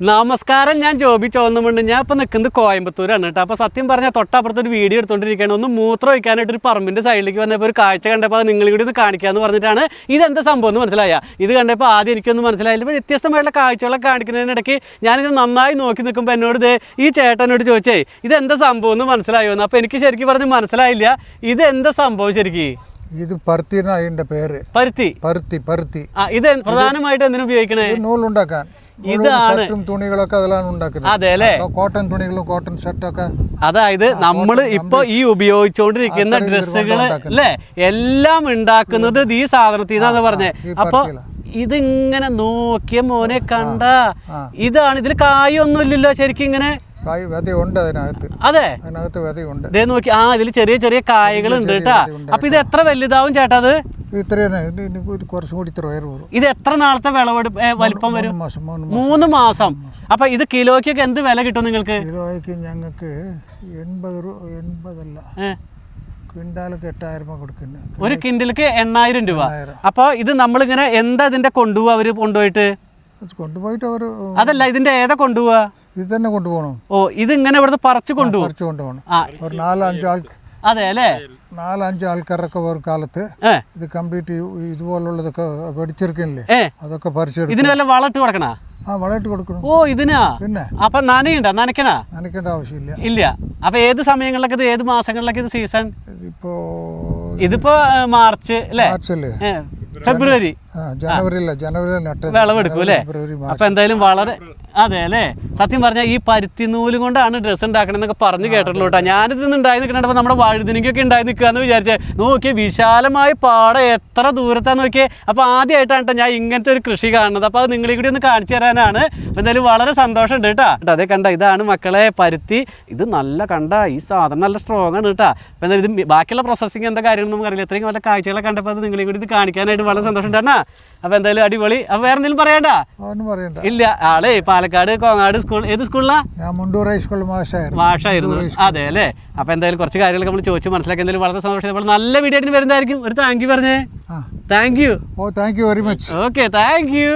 നമസ്കാരം ഞാൻ ജോബി ചോന്നുമുണ്ട്. ഞാൻ ഇപ്പൊ നിൽക്കുന്നത് കോയമ്പത്തൂരാണ് കേട്ടോ. അപ്പൊ സത്യം പറഞ്ഞാൽ തൊട്ടപ്പുറത്ത് ഒരു വീഡിയോ എടുത്തുകൊണ്ടിരിക്കുകയാണ് ഒന്ന് മൂത്രം ഒഴിക്കാനായിട്ട് ഒരു പറമ്പിന്റെ സൈഡിലേക്ക് വന്നപ്പോൾ ഒരു കാഴ്ച കണ്ടപ്പോൾ അത് നിങ്ങളും കൂടി ഒന്ന് കാണിക്കാന്ന് പറഞ്ഞിട്ടാണ് ഇതെന്താ സംഭവം എന്ന് മനസ്സിലായ? ഇത് കണ്ടപ്പോൾ ആദ്യം എനിക്കൊന്നും മനസ്സിലായില്ല. ഇപ്പോൾ വ്യത്യസ്തമായിട്ടുള്ള കാഴ്ചകളൊക്കെ കാണിക്കുന്നതിനിടയ്ക്ക് ഞാനിങ്ങനെ നന്നായി നോക്കി നിൽക്കുമ്പോൾ എന്നോട് ദേ ഈ ചേട്ടനോട് ചോദിച്ചേ ഇതെന്താ സംഭവം എന്ന് മനസ്സിലായോ? എന്ന്. അപ്പോൾ എനിക്ക് ശരിക്കും പറഞ്ഞ് മനസ്സിലായില്ല. ഇത് എന്താ സംഭവം ശരിക്കും? ഇത് പരുത്തി അതിന്റെ പേര്. പരുത്തി? പരുത്തി പരുത്തി. ഇത് പ്രധാനമായിട്ട് എന്തിനു ഉപയോഗിക്കണേ? ഇത് നൂലുണ്ടാക്കാൻ. നൂലും ഇതാണ്. തുണികളൊക്കെ അതിലാണ് ഉണ്ടാക്കുന്നത്. അതെ അല്ലേ? കോട്ടൺ തുണികളും കോട്ടൺ ഷർട്ടൊക്കെ അതായത് നമ്മൾ ഇപ്പോൾ ഈ ഉപയോഗിച്ചുകൊണ്ടിരിക്കുന്ന ഡ്രസ്സുകൾ അല്ലേ എല്ലാം ഉണ്ടാക്കുന്നത് ഈ സാധനത്തിൽ നിന്നാണ് പറഞ്ഞേ. ഈ അപ്പൊ ഇതിങ്ങനെ നോക്കിയ മോനെ കണ്ട. ഇതാണ്. ഇതിൽ കായൊന്നും ഇല്ലല്ലോ ശരിക്കും ഇങ്ങനെ? വിതയുണ്ട് അതിനകത്ത്. അതെ? അതിനകത്ത് വിതയുണ്ട് നോക്കി. ആ ഇതിൽ ചെറിയ ചെറിയ കായകൾ ഉണ്ട് കേട്ടാ. അപ്പൊ ഇത് എത്ര വലുതാവും ചേട്ടാ അത്? ഇത് കുറച്ചും കൂടി ഇത്ര വരും എത്ര നാളത്തെ വിളവെടുപ്പ് വലിപ്പം വരും? മൂന്ന് മാസം അപ്പൊ ഇത് കിലോയ്ക്കൊക്കെ എന്ത് വില കിട്ടും നിങ്ങൾക്ക്? കിലോയ്ക്ക് ഞങ്ങൾക്ക് എൺപത് രൂപ എൺപതല്ല. ഏ, ക്വിന്റാലൊക്കെ എട്ടായിരം രൂപ കൊടുക്കുന്നത് ഒരു കിൻഡിലേക്ക് എണ്ണായിരം രൂപ. അപ്പോൾ അപ്പൊ ഇത് നമ്മളിങ്ങനെ എന്താ ഇതിന്റെ കൊണ്ടുപോവാ അവർ കൊണ്ടുപോയിട്ട്? കൊണ്ടുപോയിട്ട് അവർ അതല്ല ഇതിന്റെ ഏതാ കൊണ്ടുപോവാ? ഇത് തന്നെ കൊണ്ടുപോകണം. ഓ ഇത് ഇങ്ങനെ ഇവിടുന്ന് പറിച്ചു കൊണ്ടുപോകും. പറിച്ചു കൊണ്ടുപോകണം. ഒരു അതെ അല്ലേ? നാലഞ്ച് ആൾക്കാരൊക്കെ ഒരു കാലത്ത്. ഇത് കംപ്ലീറ്റ് ഇതുപോലുള്ളതൊക്കെ വെടിച്ചെടുക്കണില്ലേ അതൊക്കെ പറിച്ചെടുക്കും. ഇതിന് വല്ല വളമിട്ട് കൊടുക്കണ? ആ വളമിട്ട് കൊടുക്കണം. ഓ ഇതിനാ? പിന്നെ? അപ്പൊ നനയുണ്ട? നനയ്ക്കണ? നനയ്ക്കേണ്ട ആവശ്യമില്ല. ഇല്ല. അപ്പൊ ഏത് സമയങ്ങളിലൊക്കെ ഇത് ഏത് മാസങ്ങളിലൊക്കെ ഇത് സീസൺ? ഇതിപ്പോ ഇതിപ്പോ മാർച്ച് അല്ലേ? മാർച്ച് അല്ലേ? ഫെബ്രുവരി. ജനുവരി അല്ല ജനുവരി വിളവെടുക്കും അല്ലേ? ഫെബ്രുവരി അപ്പൊ എന്തായാലും വളരെ അതെ അല്ലേ സത്യം പറഞ്ഞാൽ ഈ പരുത്തി നൂൽ കൊണ്ടാണ് ഡ്രസ്സ് ഉണ്ടാക്കണമെന്നൊക്കെ പറഞ്ഞു കേട്ടിട്ടുള്ളൂ കേട്ടോ. ഞാനിത് ഉണ്ടായി നിൽക്കണപ്പോൾ നമ്മുടെ വഴുതിനിക്കൊക്കെ ഉണ്ടായി നിൽക്കുകയെന്ന് വിചാരിച്ചേ. നോക്കിയ വിശാലമായ പാടം എത്ര ദൂരത്താന്ന് നോക്കിയേ. അപ്പോൾ ആദ്യമായിട്ടാണ് കേട്ടോ ഞാൻ ഇങ്ങനത്തെ ഒരു കൃഷി കാണുന്നത്. അപ്പോൾ അത് നിങ്ങളെ കൂടി ഒന്ന് കാണിച്ചു തരാനാണ്. അപ്പോൾ എന്തായാലും വളരെ സന്തോഷമുണ്ട് കേട്ടോ. കേട്ടോ അതേ കണ്ട ഇതാണ് മക്കളെ പരുത്തി. ഇത് നല്ല കണ്ട ഈ സാധനം നല്ല സ്ട്രോങ് ആണ് കേട്ടോ. അപ്പോൾ എന്തായാലും ഇത് ബാക്കിയുള്ള പ്രോസസ്സിങ് എന്താ കാര്യങ്ങൾ നമുക്ക് അറിയില്ല ഇത്രയും വല്ല കാഴ്ചകളൊക്കെ കണ്ടപ്പോൾ അത് നിങ്ങളെ കൂടി ഇത് കാണിക്കാനായിട്ട് വളരെ സന്തോഷമുണ്ടാണ് അപ്പോൾ എന്തായാലും അടിപൊളി. അപ്പോൾ വേറെ എന്തെങ്കിലും പറയണ്ട. ഇല്ല ആളെ പാലക്കാട് കോങ്ങാട് സ്കൂൾ ഏത് സ്കൂളിലാ? മുണ്ടൂർ ഹൈസ്കൂൾ മാഷായിരുന്നു. അതെ അല്ലേ? അപ്പൊ എന്തായാലും കുറച്ച് കാര്യങ്ങളൊക്കെ നമ്മൾ ചോദിച്ചു മനസ്സിലാക്കി. എന്തായാലും വളരെ സന്തോഷം. അപ്പോൾ നല്ല വീഡിയോ ആയിട്ട് വരുന്നതായിരിക്കും. ഒരു താങ്ക് യു പറഞ്ഞേ. Thank you oh thank you very much okay thank you